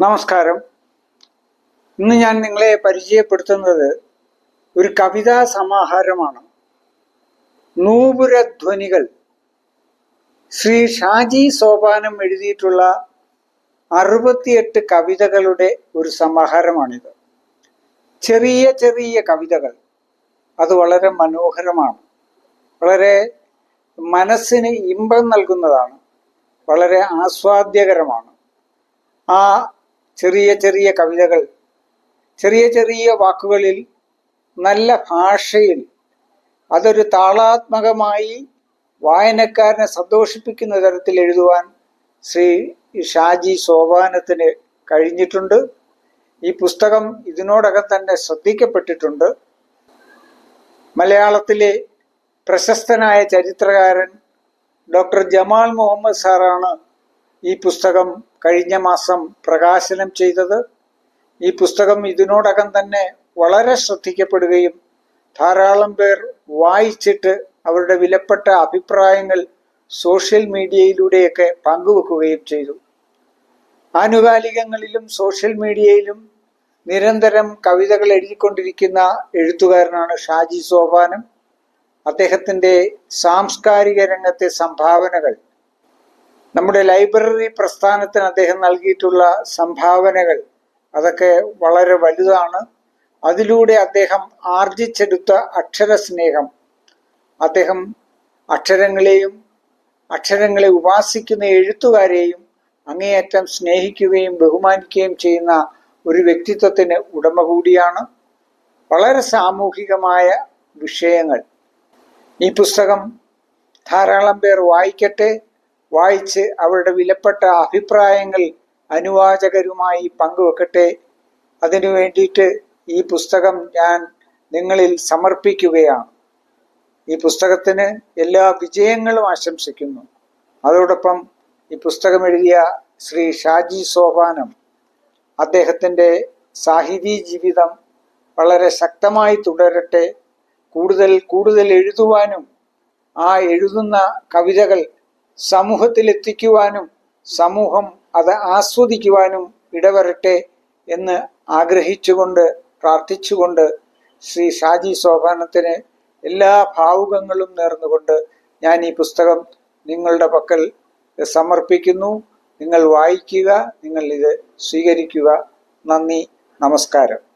നമസ്കാരം. ഇന്ന് ഞാൻ നിങ്ങളെ പരിചയപ്പെടുത്തുന്നത് ഒരു കവിതാ സമാഹാരമാണ്. നൂപുരധ്വനികൾ. ശ്രീ ഷാജി സോപാനം എഴുതിയിട്ടുള്ള അറുപത്തിയെട്ട് കവിതകളുടെ ഒരു സമാഹാരമാണിത്. ചെറിയ ചെറിയ കവിതകൾ. അത് വളരെ മനോഹരമാണ്. വളരെ മനസ്സിന് ഇമ്പം നൽകുന്നതാണ്. വളരെ ആസ്വാദ്യകരമാണ്. ആ ചെറിയ ചെറിയ കവിതകൾ ചെറിയ ചെറിയ വാക്കുകളിൽ നല്ല ഭാഷയിൽ അതൊരു താളാത്മകമായി വായനക്കാരനെ സന്തോഷിപ്പിക്കുന്ന തരത്തിൽ എഴുതുവാൻ ശ്രീ ഷാജി സോപാനത്തിന് കഴിഞ്ഞിട്ടുണ്ട്. ഈ പുസ്തകം ഇതിനോടകം തന്നെ ശ്രദ്ധിക്കപ്പെട്ടിട്ടുണ്ട്. മലയാളത്തിലെ പ്രശസ്തനായ ചരിത്രകാരൻ ഡോക്ടർ ജമാൽ മുഹമ്മദ് സാറാണ് ഈ പുസ്തകം കഴിഞ്ഞ മാസം പ്രകാശനം ചെയ്തത് ഈ പുസ്തകം ഇതിനോടകം തന്നെ വളരെ ശ്രദ്ധിക്കപ്പെടുകയും ധാരാളം പേർ വായിച്ചിട്ട് അവരുടെ വിലപ്പെട്ട അഭിപ്രായങ്ങൾ സോഷ്യൽ മീഡിയയിലൂടെയൊക്കെ പങ്കുവെക്കുകയും ചെയ്തു. ആനുകാലികങ്ങളിലും സോഷ്യൽ മീഡിയയിലും നിരന്തരം കവിതകൾ എഴുതിക്കൊണ്ടിരിക്കുന്ന എഴുത്തുകാരനാണ് ഷാജി സോപാനം. അദ്ദേഹത്തിന്റെ സാംസ്കാരിക രംഗത്തെ സംഭാവനകൾ നമ്മുടെ ലൈബ്രറി പ്രസ്ഥാനത്തിന് അദ്ദേഹം നൽകിയിട്ടുള്ള സംഭാവനകൾ അതൊക്കെ വളരെ വലുതാണ്. അതിലൂടെ അദ്ദേഹം ആർജിച്ചെടുത്ത അക്ഷര സ്നേഹം അദ്ദേഹം അക്ഷരങ്ങളെയും അക്ഷരങ്ങളെ ഉപാസിക്കുന്ന എഴുത്തുകാരെയും അങ്ങേയറ്റം സ്നേഹിക്കുകയും ബഹുമാനിക്കുകയും ചെയ്യുന്ന ഒരു വ്യക്തിത്വത്തിന് ഉടമ കൂടിയാണ്. വളരെ സാമൂഹികമായ വിഷയങ്ങൾ. ഈ പുസ്തകം ധാരാളം പേർ വായിക്കട്ടെ. വായിച്ച് അവരുടെ വിലപ്പെട്ട അഭിപ്രായങ്ങൾ അനുവാചകരുമായി പങ്കുവെക്കട്ടെ. അതിനു വേണ്ടിയിട്ട് ഈ പുസ്തകം ഞാൻ നിങ്ങളിൽ സമർപ്പിക്കുകയാണ്. ഈ പുസ്തകത്തിന് എല്ലാ വിജയങ്ങളും ആശംസിക്കുന്നു. അതോടൊപ്പം ഈ പുസ്തകം എഴുതിയ ശ്രീ ഷാജി സോപാനം അദ്ദേഹത്തിന്റെ സാഹിതി ജീവിതം വളരെ ശക്തമായി തുടരട്ടെ. കൂടുതൽ കൂടുതൽ എഴുതുവാനും ആ എഴുതുന്ന കവിതകൾ സമൂഹത്തിൽ എത്തിക്കുവാനും സമൂഹം അത് ആസ്വദിക്കുവാനും ഇടവരട്ടെ എന്ന് ആഗ്രഹിച്ചുകൊണ്ട് പ്രാർത്ഥിച്ചുകൊണ്ട് ശ്രീ ഷാജി സോപാനത്തിന് എല്ലാ ഭാവുകങ്ങളും നേർന്നുകൊണ്ട് ഞാൻ ഈ പുസ്തകം നിങ്ങളുടെ പക്കൽ സമർപ്പിക്കുന്നു. നിങ്ങൾ വായിക്കുക നിങ്ങൾ ഇത് സ്വീകരിക്കുക. നന്ദി നമസ്കാരം.